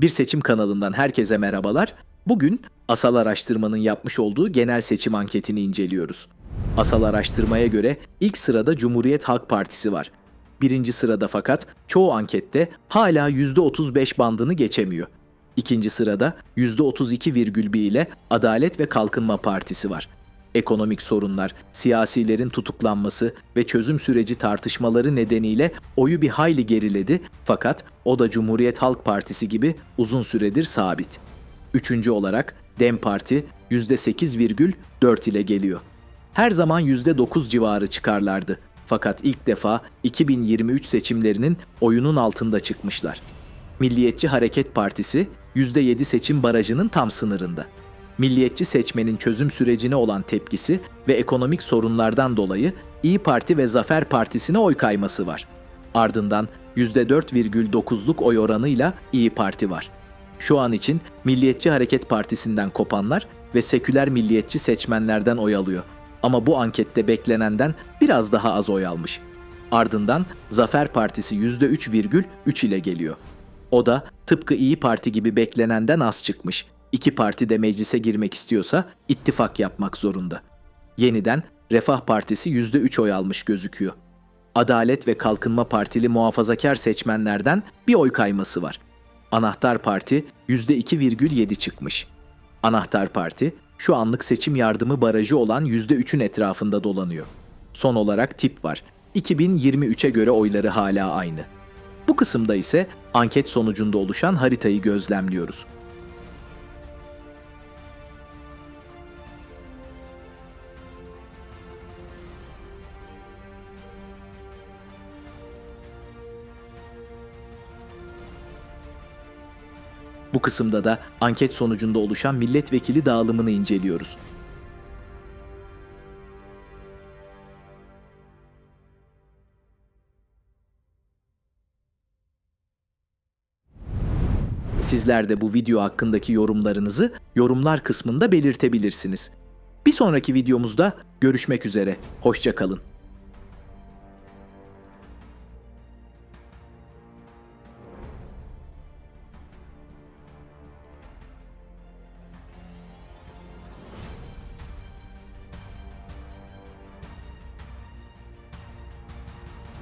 Bir seçim kanalından herkese merhabalar. Bugün Asal Araştırma'nın yapmış olduğu genel seçim anketini inceliyoruz. Asal Araştırma'ya göre ilk sırada Cumhuriyet Halk Partisi var. Birinci sırada fakat çoğu ankette hala %35 bandını geçemiyor. İkinci sırada %32,1 ile Adalet ve Kalkınma Partisi var. Ekonomik sorunlar, siyasilerin tutuklanması ve çözüm süreci tartışmaları nedeniyle oyu bir hayli geriledi fakat o da Cumhuriyet Halk Partisi gibi uzun süredir sabit. Üçüncü olarak DEM Parti %8,4 ile geliyor. Her zaman %9 civarı çıkarlardı. Fakat ilk defa 2023 seçimlerinin oyunun altında çıkmışlar. Milliyetçi Hareket Partisi %7 seçim barajının tam sınırında. Milliyetçi seçmenin çözüm sürecine olan tepkisi ve ekonomik sorunlardan dolayı İyi Parti ve Zafer Partisi'ne oy kayması var. Ardından %4,9'luk oy oranıyla İyi Parti var. Şu an için Milliyetçi Hareket Partisi'nden kopanlar ve seküler milliyetçi seçmenlerden oy alıyor. Ama bu ankette beklenenden biraz daha az oy almış. Ardından Zafer Partisi %3,3 ile geliyor. O da tıpkı İyi Parti gibi beklenenden az çıkmış. İki parti de meclise girmek istiyorsa ittifak yapmak zorunda. Yeniden Refah Partisi %3 oy almış gözüküyor. Adalet ve Kalkınma Partili muhafazakar seçmenlerden bir oy kayması var. Anahtar Parti %2,7 çıkmış. Anahtar Parti şu anlık seçim yardımı barajı olan %3'ün etrafında dolanıyor. Son olarak tip var. 2023'e göre oyları hala aynı. Bu kısımda ise anket sonucunda oluşan haritayı gözlemliyoruz. Bu kısımda da anket sonucunda oluşan milletvekili dağılımını inceliyoruz. Sizler de bu video hakkındaki yorumlarınızı yorumlar kısmında belirtebilirsiniz. Bir sonraki videomuzda görüşmek üzere. Hoşçakalın.